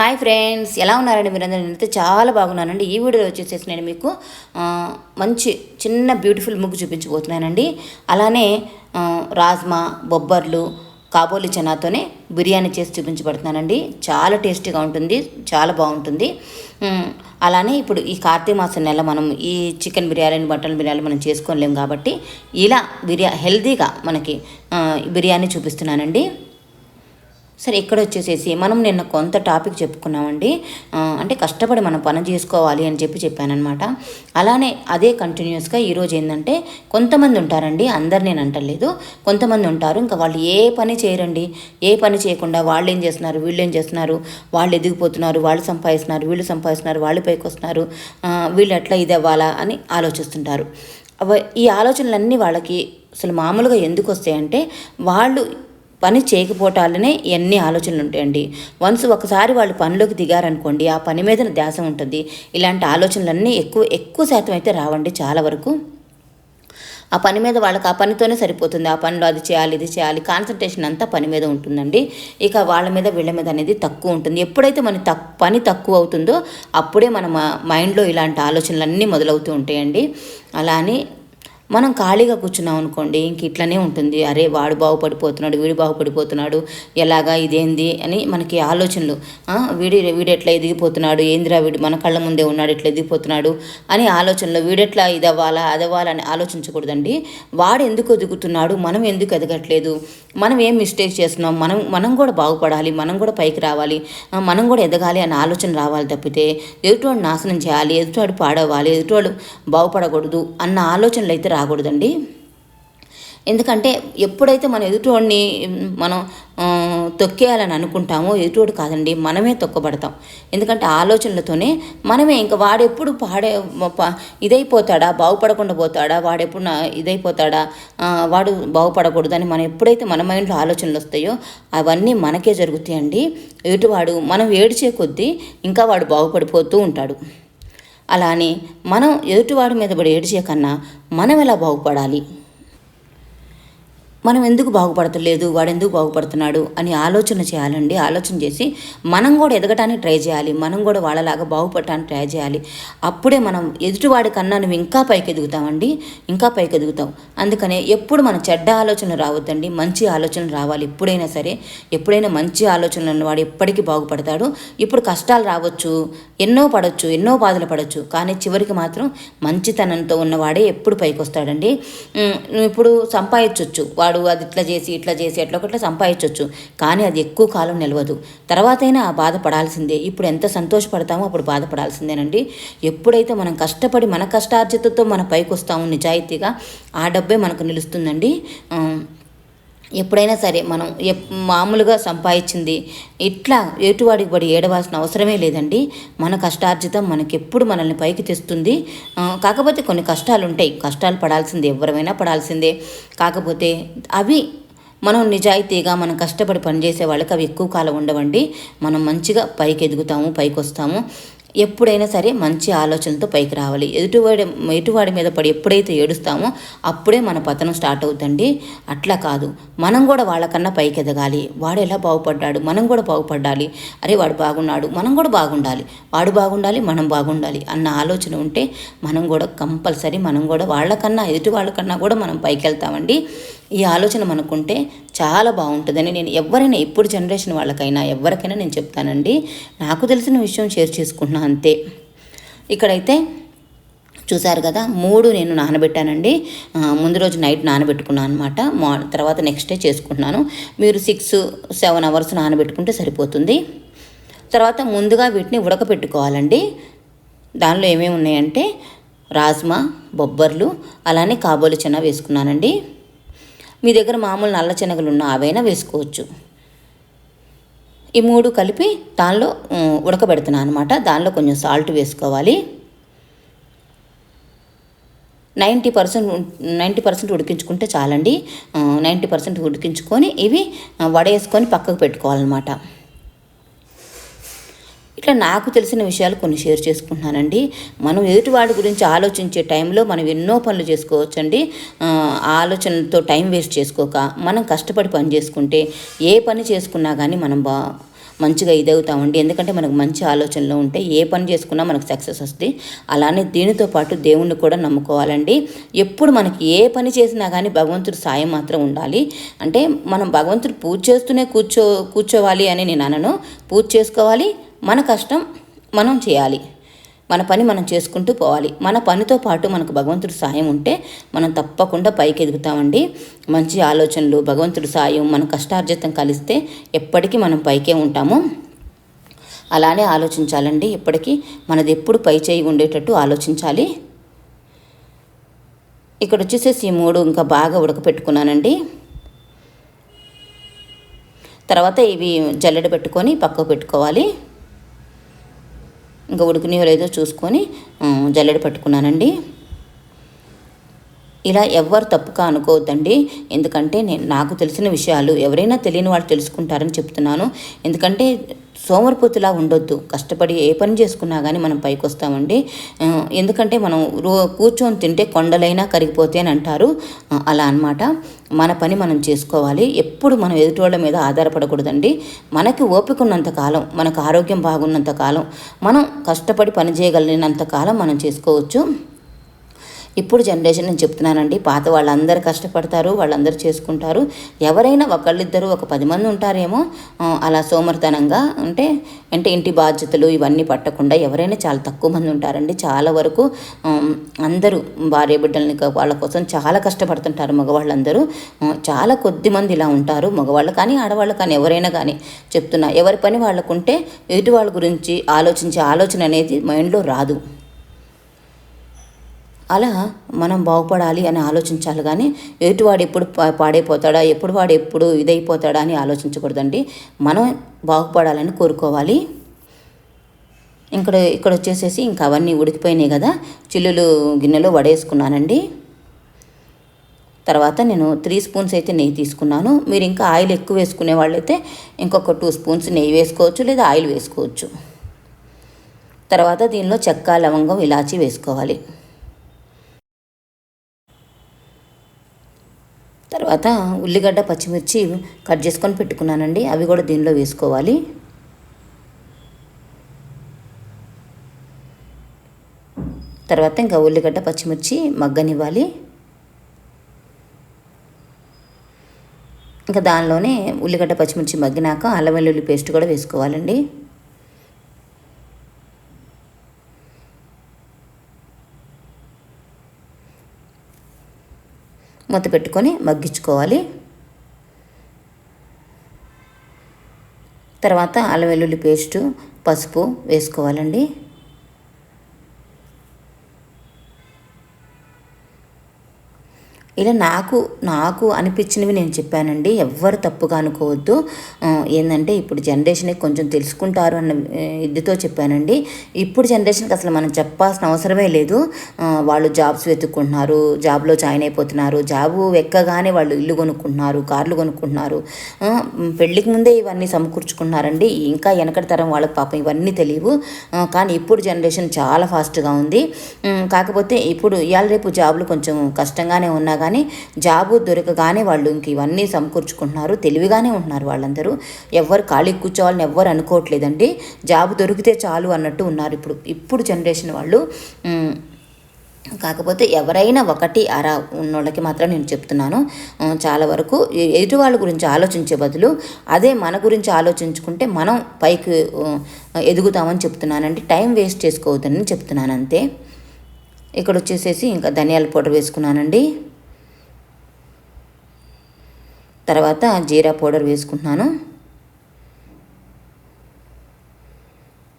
Hi friends ఎలా ఉన్నారండి మీరందరూ? నేనైతే చాలా బాగున్నానండి. ఈ వీడియోలో వచ్చేసేసి నేను మీకు మంచి చిన్న బ్యూటిఫుల్ ముగ్గు చూపించబోతున్నానండి. అలానే రాజ్మా బొబ్బర్లు కాబోలి చనాతోనే బిర్యానీ చేసి చూపించబడుతున్నానండి. చాలా టేస్టీగా ఉంటుంది చాలా బాగుంటుంది. అలానే ఇప్పుడు ఈ కార్తీక మాసం నెల మనం ఈ చికెన్ బిర్యానీ మటన్ బిర్యానీ మనం చేసుకోలేం కాబట్టి ఇలా బిర్యా హెల్తీగా మనకి బిర్యానీ చూపిస్తున్నానండి. సరే ఇక్కడ వచ్చేసేసి మనం నిన్న కొంత టాపిక్ చెప్పుకున్నామండి. అంటే కష్టపడి మనం పని చేసుకోవాలి అని చెప్పి చెప్పానమాట అలానే అదే కంటిన్యూస్గా ఈరోజు ఏంటంటే కొంతమంది ఉంటారండి అందరు నేను అంటలేదు. కొంతమంది ఉంటారు ఇంకా వాళ్ళు ఏ పని చేయరండి. ఏ పని చేయకుండా వాళ్ళు ఏం చేస్తున్నారు వీళ్ళు ఏం చేస్తున్నారు వాళ్ళు ఎదిగిపోతున్నారు వాళ్ళు సంపాదిస్తున్నారు వీళ్ళు సంపాదిస్తున్నారు వాళ్ళు పైకి వస్తున్నారు వీళ్ళు ఎట్లా ఇది అవ్వాలా అని ఆలోచిస్తుంటారు. ఈ ఆలోచనలన్నీ వాళ్ళకి అసలు మామూలుగా ఎందుకు వస్తాయంటే వాళ్ళు పని చేయకపోవటాలనే ఎన్ని ఆలోచనలు ఉంటాయండి. వన్స్ ఒకసారి వాళ్ళు పనిలోకి దిగారనుకోండి ఆ పని మీద ధ్యాస ఉంటుంది. ఇలాంటి ఆలోచనలన్నీ ఎక్కువ ఎక్కువ శాతం అయితే రావండి చాలా వరకు. ఆ పని మీద వాళ్ళకి ఆ పనితోనే సరిపోతుంది. ఆ పనిలో అది చేయాలి ఇది చేయాలి కాన్సన్ట్రేషన్ అంతా పని మీద ఉంటుందండి. ఇక వాళ్ళ మీద వీళ్ళ మీద అనేది తక్కువ ఉంటుంది. ఎప్పుడైతే మన తక్ పని తక్కువ అవుతుందో అప్పుడే మన మైండ్లో ఇలాంటి ఆలోచనలన్నీ మొదలవుతూ ఉంటాయండి. అలా అని మనం ఖాళీగా కూర్చున్నాం అనుకోండి ఇంక ఇట్లనే ఉంటుంది. అరే వాడు బాగుపడిపోతున్నాడు వీడు బాగుపడిపోతున్నాడు ఎలాగా ఇదేంది అని మనకి ఆలోచనలు. వీడి వీడు ఎట్లా ఎదిగిపోతున్నాడు ఏందిరా వీడు మన కళ్ళ ముందే ఉన్నాడు ఎట్లా ఎదిగిపోతున్నాడు అని ఆలోచనలు. వీడెట్లా ఇదవ్వాలా అదవ్వాలా అని ఆలోచించకూడదండి. వాడు ఎందుకు ఎదుగుతున్నాడు మనం ఎందుకు ఎదగట్లేదు? మనం ఏం మిస్టేక్ చేస్తున్నాం? మనం మనం కూడా బాగుపడాలి మనం కూడా పైకి రావాలి. మనం కూడా ఎదగాలి అనే ఆలోచన రావాలి తప్పితే ఎదుటివాడు నాశనం చేయాలి ఎదుటివాడు పాడవాలి ఎదుటివాడు బాగుపడకూడదు అన్న ఆలోచనలు అయితే రాకూడదండి. ఎందుకంటే ఎప్పుడైతే మన ఎదుటివాడిని మనం తొక్కేయాలని అనుకుంటామో ఎదుటివాడు కాదండి మనమే తొక్కబడతాం. ఎందుకంటే ఆలోచనలతోనే మనమే ఇంకా వాడెప్పుడు పాడే ఇదైపోతాడా బాగుపడకుండా పోతాడా వాడెప్పుడు నా ఇదైపోతాడా వాడు బాగుపడకూడదని మనం ఎప్పుడైతే మన మైండ్లో ఆలోచనలు వస్తాయో అవన్నీ మనకే జరుగుతాయండి. ఎదుటివాడు మనం ఏడిచే కొద్దీ ఇంకా వాడు బాగుపడిపోతూ ఉంటాడు. అలానే మనం ఎదుటివాడి మీద పడి ఏడ్చే కన్నా మనం ఎలా బాగుపడాలి? మనం ఎందుకు బాగుపడతలేదు? వాడు ఎందుకు బాగుపడుతున్నాడు? అని ఆలోచన చేయాలండి. ఆలోచన చేసి మనం కూడా ఎదగటానికి ట్రై చేయాలి. మనం కూడా వాళ్ళలాగా బాగుపడటానికి ట్రై చేయాలి. అప్పుడే మనం ఎదుటివాడి కన్నా నువ్వు ఇంకా పైకి ఎదుగుతామండి ఇంకా పైకి ఎదుగుతాం అందుకనే ఎప్పుడు మన చెడ్డ ఆలోచనలు రావద్దండి. మంచి ఆలోచనలు రావాలి. ఎప్పుడైనా సరే ఎప్పుడైనా మంచి ఆలోచనలు ఉన్నవాడు ఎప్పటికీ బాగుపడతాడు. ఇప్పుడు కష్టాలు రావచ్చు ఎన్నో పడవచ్చు ఎన్నో బాధలు పడవచ్చు కానీ చివరికి మాత్రం మంచితనంతో ఉన్నవాడే ఎప్పుడు పైకి వస్తాడండి నువ్వు ఇప్పుడు సంపాదించవచ్చు వాడు అది ఇట్లా చేసి ఇట్లా చేసి ఎట్లా ఒకట్లా సంపాదించవచ్చు కానీ అది ఎక్కువ కాలం నిలవదు. తర్వాతైనా ఆ బాధపడాల్సిందే ఇప్పుడు ఎంత సంతోషపడతామో అప్పుడు బాధపడాల్సిందేనండి ఎప్పుడైతే మనం కష్టపడి మన కష్టార్జితతో మన పైకి వస్తాము నిజాయితీగా ఆ డబ్బే మనకు నిలుస్తుందండి. ఎప్పుడైనా సరే మనం ఎప్ మామూలుగా సంపాదించింది ఇట్లా ఎటువాడికి పడి ఏడవాల్సిన అవసరమే లేదండి. మన కష్టార్జితం మనకి ఎప్పుడు మనల్ని పైకి తెస్తుంది. కాకపోతే కొన్ని కష్టాలు ఉంటాయి కష్టాలు పడాల్సిందే ఎవరమైనా పడాల్సిందే. కాకపోతే అవి మనం నిజాయితీగా మనం కష్టపడి పనిచేసే వాళ్ళకి అవి ఎక్కువ కాలం ఉండవండి. మనం మంచిగా పైకి ఎదుగుతాము పైకి వస్తాము ఎప్పుడైనా సరే మంచి ఆలోచనలతో పైకి రావాలి. ఎదుటివాడి ఎటువాడి మీద పడి ఎప్పుడైతే ఏడుస్తామో అప్పుడే మన పతనం స్టార్ట్ అవుతుందండి. అట్లా కాదు. మనం కూడా వాళ్ళకన్నా పైకి ఎదగాలి. వాడు ఎలా బాగుపడ్డాడు? మనం కూడా బాగుపడాలి అరే వాడు బాగున్నాడు. మనం కూడా బాగుండాలి. వాడు బాగుండాలి మనం బాగుండాలి అన్న ఆలోచన ఉంటే మనం కూడా కంపల్సరీ మనం కూడా వాళ్ళకన్నా ఎదుటి వాళ్ళకన్నా కూడా మనం పైకి వెళ్తామండి. ఈ ఆలోచన మనకుంటే చాలా బాగుంటుందని నేను ఎవరైనా ఇప్పుడు జనరేషన్ వాళ్ళకైనా ఎవరికైనా నేను చెప్తానండి. నాకు తెలిసిన విషయం షేర్ చేసుకుంటున్నా అంతే. ఇక్కడైతే చూసారు కదా మూడు నేను నానబెట్టానండి. ముందు రోజు నైట్ నానబెట్టుకున్నాను అనమాట మా తర్వాత నెక్స్ట్ డే చేసుకుంటున్నాను. మీరు సిక్స్ సెవెన్ అవర్స్ నానబెట్టుకుంటే సరిపోతుంది. తర్వాత ముందుగా వీటిని ఉడకపెట్టుకోవాలండి. దానిలో ఏమేమి ఉన్నాయంటే రాజ్మా బొబ్బర్లు అలానే కాబోలు చెన్న వేసుకున్నానండి. మీ దగ్గర మామూలు నల్ల శనగలు ఉన్న అవైనా వేసుకోవచ్చు. ఈ మూడు కలిపి దానిలో ఉడకబెడుతున్నాను అనమాట దానిలో కొంచెం సాల్ట్ వేసుకోవాలి. నైంటీ పర్సెంట్ నైంటీ పర్సెంట్ ఉడికించుకుంటే చాలండి. నైంటీ పర్సెంట్ ఉడికించుకొని ఇవి వడేసుకొని పక్కకు పెట్టుకోవాలన్నమాట. ఇట్లా నాకు తెలిసిన విషయాలు కొన్ని షేర్ చేసుకుంటున్నానండి. మనం ఎదుటివాడి గురించి ఆలోచించే టైంలో మనం ఎన్నో పనులు చేసుకోవచ్చండి. ఆలోచనతో ఆలోచనలతో టైం వేస్ట్ చేసుకోక మనం కష్టపడి పని చేసుకుంటే ఏ పని చేసుకున్నా కానీ మనం బా మంచిగా ఇదవుతామండి. ఎందుకంటే మనకు మంచి ఆలోచనలు ఉంటే ఏ పని చేసుకున్నా మనకు సక్సెస్ వస్తుంది. అలానే దీనితో పాటు దేవుణ్ణి కూడా నమ్ముకోవాలండి. ఎప్పుడు మనకి ఏ పని చేసినా కానీ భగవంతుడు సాయం మాత్రం ఉండాలి. అంటే మనం భగవంతుడు పూజ చేస్తూనే కూర్చో కూర్చోవాలి అని నేను అనను. పూజ చేసుకోవాలి మన కష్టం మనం చేయాలి. మన పని మనం చేసుకుంటూ పోవాలి. మన పనితో పాటు మనకు భగవంతుడి సాయం ఉంటే మనం తప్పకుండా పైకి ఎదుగుతామండి మంచి ఆలోచనలు భగవంతుడి సాయం మన కష్టార్జితం కలిస్తే ఎప్పటికీ మనం పైకే ఉంటాము. అలానే ఆలోచించాలండి. ఎప్పటికీ మనది ఎప్పుడు పై చేయి ఉండేటట్టు ఆలోచించాలి. ఇక్కడ వచ్చేసేసి ఈ మూడు ఇంకా బాగా ఉడకపెట్టుకున్నానండి. తర్వాత ఇవి జల్లెడ పెట్టుకొని పక్కకు పెట్టుకోవాలి. ఇంకా ఉడికినయో లేదో చూసుకొని జల్లెడ పట్టుకున్నానండి. ఇలా ఎవ్వరు తప్పుగా అనుకోవద్దండి. ఎందుకంటే నేను నాకు తెలిసిన విషయాలు ఎవరైనా తెలియని వాళ్ళు తెలుసుకుంటారని చెప్తున్నాను. ఎందుకంటే సోమరిపోతులా ఉండొద్దు. కష్టపడి ఏ పని చేసుకున్నా కానీ మనం పైకి వస్తామండి ఎందుకంటే మనం రో కూర్చొని తింటే కొండలైనా కరిగిపోతే అని అంటారు. అలా అనమాట మన పని మనం చేసుకోవాలి. ఎప్పుడు మనం ఎదుటివాళ్ళ మీద ఆధారపడకూడదండి. మనకి ఓపిక ఉన్నంత కాలం మనకు ఆరోగ్యం బాగున్నంత కాలం మనం కష్టపడి పని చేయగలిగినంత కాలం మనం చేసుకోవచ్చు. ఇప్పుడు జనరేషన్ నేను చెప్తున్నానండి పాత వాళ్ళందరూ కష్టపడతారు వాళ్ళందరూ చేసుకుంటారు. ఎవరైనా ఒకళ్ళిద్దరు ఒక పది మంది ఉంటారేమో అలా సోమర్తనంగా అంటే అంటే ఇంటి బాధ్యతలు ఇవన్నీ పట్టకుండా ఎవరైనా చాలా తక్కువ మంది ఉంటారండి. చాలా వరకు అందరూ భార్య బిడ్డలని వాళ్ళ కోసం చాలా కష్టపడుతుంటారు మగవాళ్ళందరూ. చాలా కొద్ది మంది ఇలా ఉంటారు మగవాళ్ళు కానీ ఆడవాళ్ళు కానీ ఎవరైనా కానీ. చెప్తున్నా ఎవరి పని వాళ్ళకుంటే ఎదుటి వాళ్ళ గురించి ఆలోచించే ఆలోచన అనేది మైండ్లో రాదు. అలా మనం బాగుపడాలి అని ఆలోచించాలి కానీ ఎటువాడు ఎప్పుడు పాడైపోతాడా ఎప్పుడు వాడు ఎప్పుడు ఇదైపోతాడా అని ఆలోచించకూడదండి. మనం బాగుపడాలని కోరుకోవాలి. ఇక్కడ ఇక్కడ వచ్చేసేసి ఇంకా అవన్నీ ఉడికిపోయినాయి కదా చిల్లులు గిన్నెలో వడేసుకున్నానండి. తర్వాత నేను త్రీ స్పూన్స్ అయితే నెయ్యి తీసుకున్నాను. మీరు ఇంకా ఆయిల్ ఎక్కువ వేసుకునే వాళ్ళైతే ఇంకొక టూ స్పూన్స్ నెయ్యి వేసుకోవచ్చు లేదా ఆయిల్ వేసుకోవచ్చు. తర్వాత దీనిలో చెక్క లవంగం ఇలాచి వేసుకోవాలి. తర్వాత ఉల్లిగడ్డ పచ్చిమిర్చి కట్ చేసుకొని పెట్టుకున్నానండి. అవి కూడా దీనిలో వేసుకోవాలి. తర్వాత ఇంకా ఉల్లిగడ్డ పచ్చిమిర్చి మగ్గనివ్వాలి. ఇంకా దానిలోనే ఉల్లిగడ్డ పచ్చిమిర్చి మగ్గినాక అల్లం వెల్లుల్లి పేస్ట్ కూడా వేసుకోవాలండి. మూత పెట్టుకొని మగ్గించుకోవాలి. తర్వాత అల్లం వెల్లుల్లి పేస్టు పసుపు వేసుకోవాలండి. ఇలా నాకు నాకు అనిపించినవి నేను చెప్పానండి. ఎవ్వరు తప్పుగా అనుకోవద్దు. ఏంటంటే ఇప్పుడు జనరేషన్ కొంచెం తెలుసుకుంటారు అన్న ఇదితో చెప్పానండి. ఇప్పుడు జనరేషన్కి అసలు మనం చెప్పాల్సిన అవసరమే లేదు. వాళ్ళు జాబ్స్ వెతుక్కుంటున్నారు జాబ్లో జాయిన్ అయిపోతున్నారు జాబు ఎక్కగానే వాళ్ళు ఇల్లు కొనుక్కుంటున్నారు కార్లు కొనుక్కుంటున్నారు. పెళ్ళికి ముందే ఇవన్నీ సమకూర్చుకుంటున్నారండి ఇంకా వెనకటి తరం వాళ్ళకి పాపం ఇవన్నీ తెలియవు. కానీ ఇప్పుడు జనరేషన్ చాలా ఫాస్ట్గా ఉంది. కాకపోతే ఇప్పుడు ఇవాళ రేపు జాబులు కొంచెం కష్టంగానే ఉన్నా కానీ కానీ జాబు దొరకగానే వాళ్ళు ఇంక ఇవన్నీ సమకూర్చుకుంటున్నారు తెలివిగానే ఉంటున్నారు వాళ్ళందరూ. ఎవరు ఖాళీ కూర్చోవాలని ఎవ్వరు అనుకోవట్లేదండి. జాబు దొరికితే చాలు అన్నట్టు ఉన్నారు ఇప్పుడు ఇప్పుడు జనరేషన్ వాళ్ళు. కాకపోతే ఎవరైనా ఒకటి అర ఉన్నోళ్ళకి మాత్రం నేను చెప్తున్నాను. చాలా వరకు ఎదుటి వాళ్ళ గురించి ఆలోచించే బదులు అదే మన గురించి ఆలోచించుకుంటే మనం పైకి ఎదుగుతామని చెప్తున్నానండి. టైం వేస్ట్ చేసుకోవద్దని చెప్తున్నాను అంతే. ఇక్కడ వచ్చేసేసి ఇంకా ధనియాల పౌడర్ వేసుకున్నానండి. తర్వాత జీరా పౌడర్ వేసుకుంటున్నాను.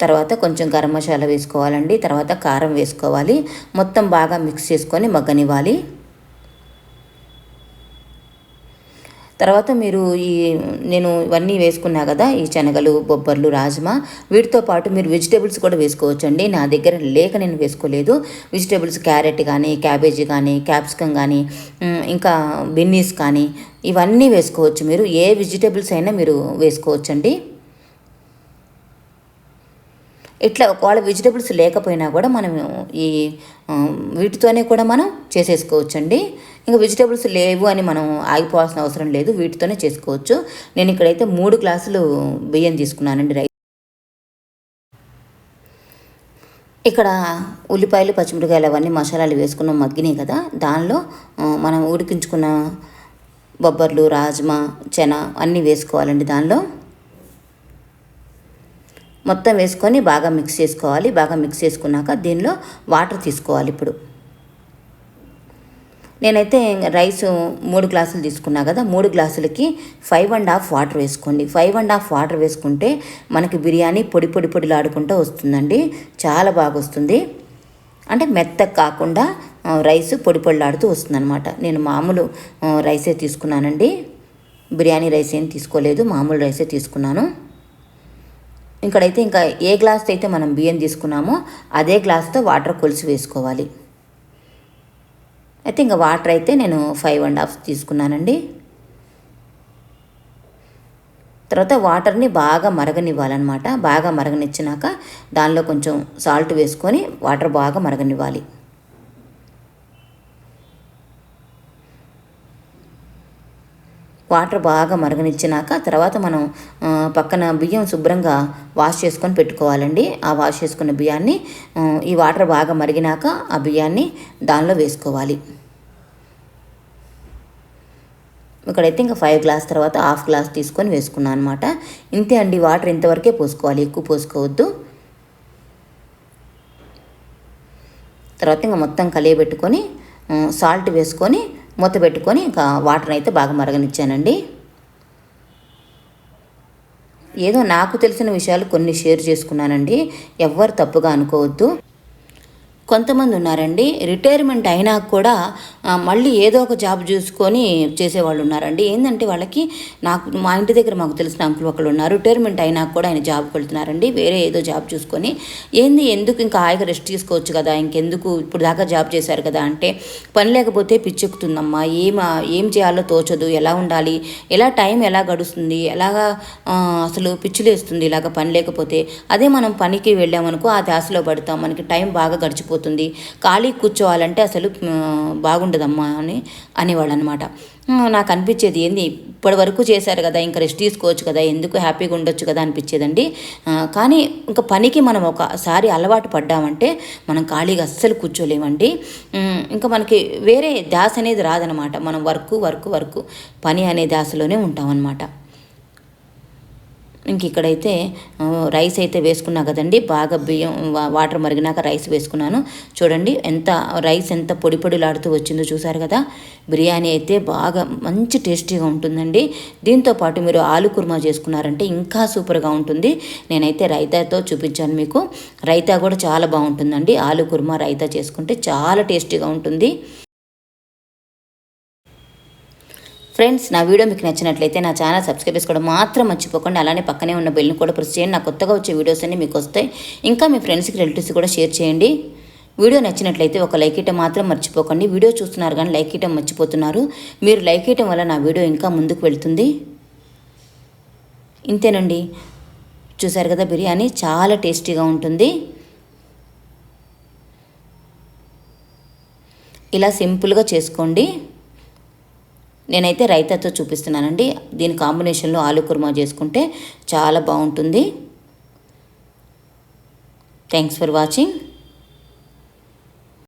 తర్వాత కొంచెం గరం మసాలా వేసుకోవాలండి. తర్వాత కారం వేసుకోవాలి. మొత్తం బాగా మిక్స్ చేసుకొని మగ్గనివ్వాలి. తర్వాత మీరు ఈ నేను ఇవన్నీ వేసుకున్నా కదా ఈ శనగలు బొబ్బర్లు రాజ్మా వీటితో పాటు మీరు వెజిటేబుల్స్ కూడా వేసుకోవచ్చండి. నా దగ్గర లేక నేను వేసుకోలేదు. వెజిటేబుల్స్ క్యారెట్ కానీ క్యాబేజీ కానీ క్యాప్సికమ్ కానీ ఇంకా బిన్నీస్ కానీ ఇవన్నీ వేసుకోవచ్చు మీరు. ఏ వెజిటేబుల్స్ అయినా మీరు వేసుకోవచ్చండి. ఇట్లా ఒకవేళ వెజిటేబుల్స్ లేకపోయినా కూడా మనం ఈ వీటితోనే కూడా మనం చేసేసుకోవచ్చండి. ఇంకా వెజిటేబుల్స్ లేవు అని మనం ఆగిపోవాల్సిన అవసరం లేదు. వీటితోనే చేసుకోవచ్చు. నేను ఇక్కడైతే మూడు గ్లాసులు బియ్యం తీసుకున్నానండి రైస్. ఇక్కడ ఉల్లిపాయలు పచ్చిమిరకాయలు అవన్నీ మసాలాలు వేసుకున్నాం మగ్గినాయి కదా. దానిలో మనం ఉడికించుకున్న బొబ్బర్లు రాజ్మా చెన అన్నీ వేసుకోవాలండి దానిలో. మొత్తం వేసుకొని బాగా మిక్స్ చేసుకోవాలి. బాగా మిక్స్ చేసుకున్నాక దీనిలో వాటర్ తీసుకోవాలి ఇప్పుడు. నేనైతే రైస్ మూడు గ్లాసులు తీసుకున్నా కదా మూడు గ్లాసులకి ఫైవ్ అండ్ హాఫ్ వాటర్ వేసుకోండి. ఫైవ్ అండ్ హాఫ్ వాటర్ వేసుకుంటే మనకి బిర్యానీ పొడి పొడి పొడిలాడుకుంటూ వస్తుందండి. చాలా బాగా వస్తుంది. అంటే మెత్తగా కాకుండా రైస్ పొడి పొడిలాడుతూ వస్తుందన్నమాట. నేను మామూలు రైసే తీసుకున్నానండి. బిర్యానీ రైస్ ఏం తీసుకోలేదు మామూలు రైసే తీసుకున్నాను. ఇక్కడైతే ఇంకా ఏ గ్లాస్తో అయితే మనం బియ్యం తీసుకున్నామో అదే గ్లాస్తో వాటర్ కొలిసి వేసుకోవాలి. అయితే ఇంకా వాటర్ అయితే నేను ఫైవ్ అండ్ హాఫ్ తీసుకున్నానండి. తర్వాత వాటర్ని బాగా మరగనివ్వాలన్నమాట. బాగా మరగనిచ్చినాక దానిలో కొంచెం సాల్ట్ వేసుకొని వాటర్ బాగా మరగనివ్వాలి. వాటర్ బాగా మరగనిచ్చినాక తర్వాత మనం పక్కన బియ్యం శుభ్రంగా వాష్ చేసుకొని పెట్టుకోవాలండి. ఆ వాష్ చేసుకున్న బియ్యాన్ని ఈ వాటర్ బాగా మరిగినాక ఆ బియ్యాన్ని దానిలో వేసుకోవాలి. ఇక్కడైతే ఇంకా ఫైవ్ గ్లాస్ తర్వాత హాఫ్ గ్లాస్ తీసుకొని వేసుకున్నాను అనమాట ఇంతే అండి వాటర్ ఇంతవరకే పోసుకోవాలి. ఎక్కువ పోసుకోవద్దు. తర్వాత ఇంకా మొత్తం కలియబెట్టుకొని సాల్ట్ వేసుకొని మూత పెట్టుకొని ఇంకా వాటర్ అయితే బాగా మరగనిచ్చానండి. ఏదో నాకు తెలిసిన విషయాలు కొన్ని షేర్ చేసుకున్నానండి. ఎవ్వరు తప్పుగా అనుకోవద్దు. కొంతమంది ఉన్నారండి. రిటైర్మెంట్ అయినా కూడా మళ్ళీ ఏదో ఒక జాబ్ చూసుకొని చేసేవాళ్ళు ఉన్నారండి. ఏంటంటే వాళ్ళకి నాకు మా ఇంటి దగ్గర మాకు తెలిసిన అంకులు ఒకళ్ళు ఉన్నారు. రిటైర్మెంట్ అయినా కూడా ఆయన జాబ్కి వెళ్తున్నారండి. వేరే ఏదో జాబ్ చూసుకొని. ఏంది ఎందుకు ఇంకా హాయిగా రెస్ట్ తీసుకోవచ్చు కదా? ఇంకెందుకు ఇప్పుడు దాకా జాబ్ చేశారు కదా అంటే పని లేకపోతే పిచ్చెక్కుతుందమ్మా. ఏం ఏం చేయాలో తోచదు. ఎలా ఉండాలి? ఎలా టైం ఎలా గడుస్తుంది? ఎలాగా అసలు పిచ్చులేస్తుంది ఇలాగ పని లేకపోతే? అదే మనం పనికి వెళ్ళామనుకో ఆ ధ్యాసలో పడతాం. మనకి టైం బాగా గడిచిపోతుంది. ఖాళీ కూర్చోవాలంటే అసలు బాగుండదమ్మా అని అనేవాళ్ళు అనమాట నాకు అనిపించేది ఏంది ఇప్పటి వరకు చేశారు కదా ఇంకా రెస్ట్ తీసుకోవచ్చు కదా ఎందుకు హ్యాపీగా ఉండొచ్చు కదా అనిపించేదండి. కానీ ఇంకా పనికి మనం ఒకసారి అలవాటు పడ్డామంటే మనం ఖాళీగా అస్సలు కూర్చోలేమండి. ఇంకా మనకి వేరే ధ్యాస అనేది రాదనమాట. మనం వర్క్ వర్క్ వర్క్ పని అనే ధ్యాసలోనే ఉంటామన్నమాట. ఇంక ఇక్కడైతే రైస్ అయితే వేసుకున్నా కదండి. బాగా బియ్యం వా- వాటర్ మరిగినాక రైస్ వేసుకున్నాను. చూడండి ఎంత రైస్ ఎంత పొడి పొడిలాడుతూ వచ్చిందో చూసారు కదా. బిర్యానీ అయితే బాగా మంచి టేస్టీగా ఉంటుందండి. దీంతో పాటు మీరు ఆలు కుర్మా చేసుకున్నారంటే ఇంకా సూపర్గా ఉంటుంది. నేనైతే రైతాతో చూపించాను మీకు. రైతా కూడా చాలా బాగుంటుందండి. ఆలు కుర్మా రైతా చేసుకుంటే చాలా టేస్టీగా ఉంటుంది. ఫ్రెండ్స్ నా వీడియో మీకు నచ్చినట్లయితే నా ఛానల్ సబ్స్క్రైబ్ చేసుకోవడం మాత్రం మర్చిపోకండి. అలానే పక్కనే ఉన్న బెల్ని కూడా ప్రెస్ చేయండి. నా కొత్తగా వచ్చే వీడియోస్ అన్ని మీకు వస్తాయి. ఇంకా మీ ఫ్రెండ్స్కి రిలేటివ్స్ కూడా షేర్ చేయండి. వీడియో నచ్చినట్లయితే ఒక లైక్ ఇవ్వటం మాత్రం మర్చిపోకండి. వీడియో చూస్తున్నారు కానీ లైక్ ఇవ్వటం మర్చిపోతున్నారు. మీరు లైక్ ఇవ్వటం వల్ల నా వీడియో ఇంకా ముందుకు వెళ్తుంది. ఇంతేనండి. చూసారు కదా బిర్యానీ చాలా టేస్టీగా ఉంటుంది. ఇలా సింపుల్గా చేసుకోండి. నేనైతే రైతాతో చూపిస్తున్నానండి. దీని కాంబినేషన్లో ఆలు కుర్మా చేసుకుంటే చాలా బాగుంటుంది. Thanks for watching